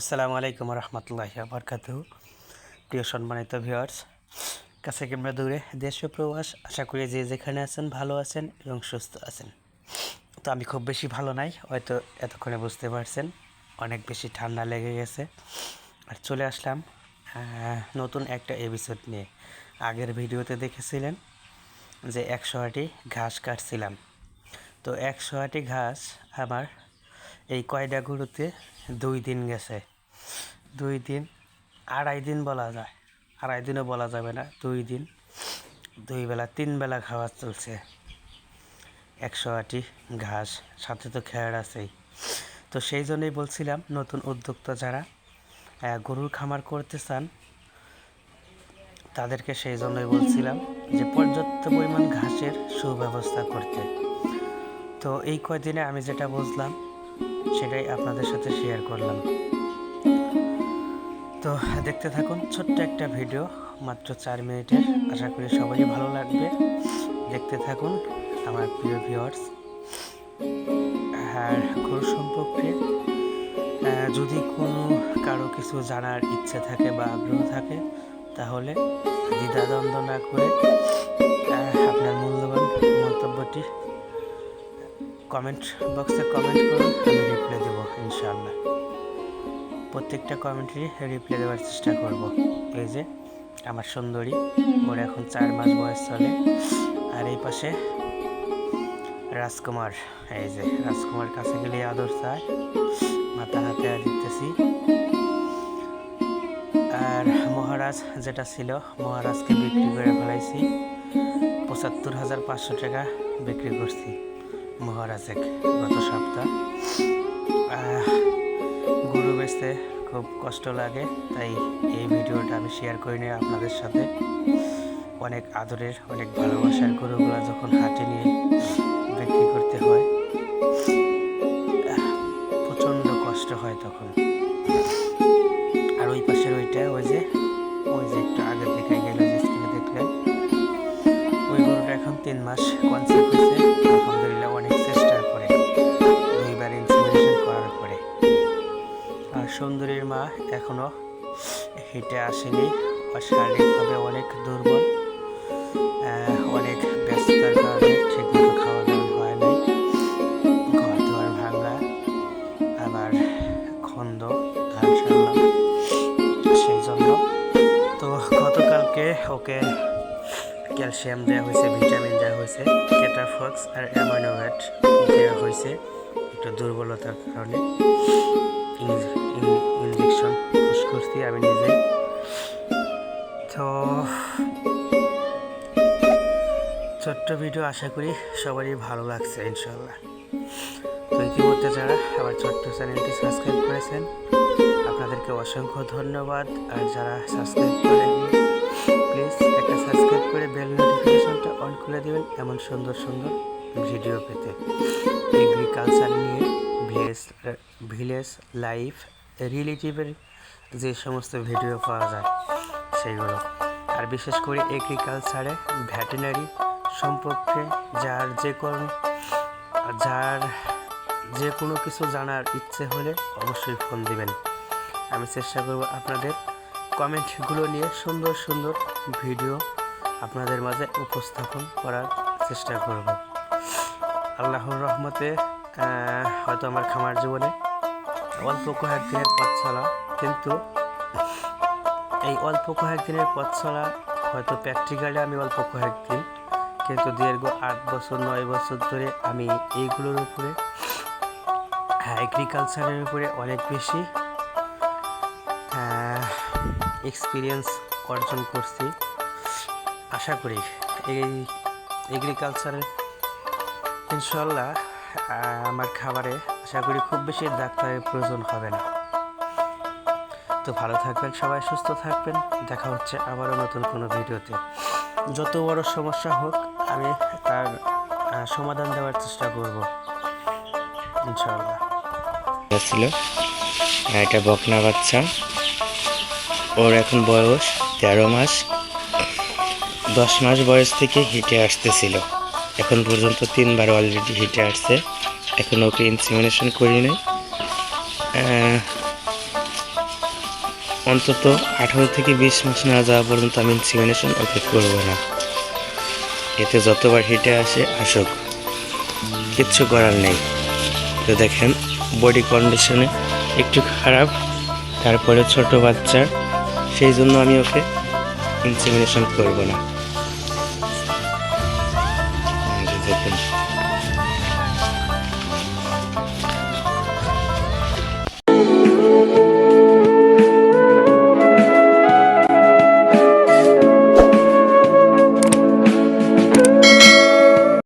আসসালামু আলাইকুম রহমতুল্লাহ বরকাত প্রিয় সম্মানিত ভিউয়ার্স, কাছে কিংবা দূরে দেশ প্রবাস, আশা করি যে যেখানে আছেন ভালো আছেন এবং সুস্থ আছেন। তো আমি খুব বেশি ভালো নাই, হয়তো এতক্ষণে বুঝতে পারছেন, অনেক বেশি ঠান্ডা লেগে গেছে। আর চলে আসলাম নতুন একটা এপিসোড নিয়ে। আগের ভিডিওতে দেখেছিলেন যে একশো আটি ঘাস কাটছিলাম। তো একশো আটি ঘাস আমার এই কয়ডাগুলোতে দুই দিন গেছে। দুই দিন, আড়াই দিন বলা যায়। আড়াই দিনও বলা যাবে না, দুই দিন। দুই বেলা, তিন বেলা খাওয়া চলছে। একশো আটি ঘাস, সাথে তো খেয়ার আছেই। তো সেই জন্যই বলছিলাম, নতুন উদ্যোক্তা যারা গরুর খামার করতে চান, তাদেরকে সেই জন্যই বলছিলাম যে পর্যাপ্ত পরিমাণ ঘাসের সুব্যবস্থা করতে। তো এই কয়দিনে আমি যেটা বুঝলাম সেটাই আপনাদের সাথে শেয়ার করলাম। তো দেখতে থাকুন, ছোট্ট একটা ভিডিও মাত্র চার মিনিটের। আশা করি সবারই ভালো লাগবে। দেখতে থাকুন, আমার প্রিয় ভিউয়ার্স আর গরু সম্পর্কে যদি কোনো কারও কিছু জানার ইচ্ছে থাকে বা আগ্রহ থাকে, তাহলে দ্বিধাদ্বন্দ্ব না করে আপনার মূল্যবান মন্তব্যটি কমেন্ট বক্সে কমেন্ট করুন, আমি রিপ্লাই দেবো, ইনশাআল্লাহ। প্রত্যেকটা কমেন্টেরই রিপ্লাই দেওয়ার চেষ্টা করব। এই যে, আমার সুন্দরী, ওর এখন চার মাস বয়স চলে। আর এই পাশে রাজকুমার, এই যে, রাজকুমার কাছে গেলে আদর চায়। মাথা হাতে দিতেছি। আর মহারাজ যেটা ছিল, মহারাজকে বিক্রি করে ফেলাইছি। পঁচাত্তর হাজার পাঁচশো টাকা বিক্রি করছি। মহারাজে গত সপ্তাহ। গরু বেচতে খুব কষ্ট লাগে, তাই এই ভিডিওটা আমি শেয়ার করে নিই আপনাদের সাথে। অনেক আদরের, অনেক ভালোবাসার গরুগুলো যখন হাটে নিয়ে বিক্রি করতে হয় প্রচণ্ড কষ্ট হয় তখন। আর ওই পাশের ওইটা, ওই যে ওই যে একটু আগের দিকে গেল যে দেখলেন, ওই গরুটা এখন তিন মাস কনসেপ্ট হয়েছে। সুন্দরীর মা এখনও হেঁটে আসেনি। শারীরিকভাবে অনেক দুর্বল অনেক ব্যস্ততার কারণে ঠিকমতো খাওয়া দাওয়া হয় নাই। ঘর দুয়ার ভাঙা, আবার খন্দ সেই জন্য। তো গতকালকে ওকে ক্যালসিয়াম দেওয়া হয়েছে, ভিটামিন দেওয়া হয়েছে ক্যাটাফক্স আর অ্যামাইনোভ্যাট দেওয়া হয়েছে, একটু দুর্বলতার কারণে। ইঞ্জেকশন পুশ করছি আমি নিজে। তো, ছোট্ট ভিডিও আশা করি সবারই ভালো লাগছে ইনশাল্লাহ তো ইতিমধ্যে যারা আমার ছোট্ট চ্যানেলটি সাবস্ক্রাইব করেছেন, আপনাদেরকে অসংখ্য ধন্যবাদ। আর যারা সাবস্ক্রাইব করেননি প্লিজ একটা সাবস্ক্রাইব করে বেল নোটিফিকেশনটা অন করে দেবেন এমন সুন্দর সুন্দর ভিডিও পেতে। এগ্রিকালচার নিয়ে ভিলেজ ভিলেজ লাইফ, রিলেটিভের যে সমস্ত ভিডিও পাওয়া যায়, সেইগুলো। আর বিশেষ করে এগ্রিকালচারে ভ্যাটেনারি সম্পর্কে যার যে কোনো, যার যে কোনো কিছু জানার ইচ্ছে হলে অবশ্যই ফোন দিবেন। আমি চেষ্টা করব আপনাদের কমেন্টগুলো নিয়ে সুন্দর সুন্দর ভিডিও আপনাদের মাঝে উপস্থাপন করার চেষ্টা করব। আল্লাহর রহমতে হয়তো আমার খামার জীবনে অল্প কয়েকদিনের পথ চলা, কিন্তু এই অল্প কয়েকদিনের পথ চলা হয়তো প্র্যাকটিক্যালি আমি অল্প কয়েকদিন, কিন্তু দীর্ঘ আট বছর, নয় বছর ধরে আমি এইগুলোর উপরে এগ্রিকালচারের উপরে অনেক বেশি এক্সপিরিয়েন্স অর্জন করছি। আশা করি এই এগ্রিকালচারের ইনশাল্লাহ আমার খাবারে আশা করি খুব বেশি ডাক্তারের প্রয়োজন হবে না। তো ভালো থাকবেন সবাই, সুস্থ থাকবেন। দেখা হচ্ছে আবারও নতুন কোনো ভিডিওতে। যত বড় সমস্যা হোক, আমি তার সমাধান দেওয়ার চেষ্টা করব। ইনশাল্লাহ ছিল। এটা বকনা বাচ্চা। ওর এখন বয়স তেরো মাস। দশ মাস বয়স থেকে হেঁটে আসতেছিল। এখন পর্যন্ত তিনবার অলরেডি হিটে আসছে। এখন ওকে ইনসিমিনেশন করি নাই। অন্তত আঠারো থেকে বিশ মাস না যাওয়া পর্যন্ত আমি ইনসিমিনেশন ওকে করব না। এতে যতবার হিটে আসে, আসুক। কিচ্ছু করার নেই। তো দেখেন বডি কন্ডিশনে একটু খারাপ, তারপরে ছোট বাচ্চা সেই জন্য আমি ওকে ইনসিমিনেশন করব না। এই যে দেখেন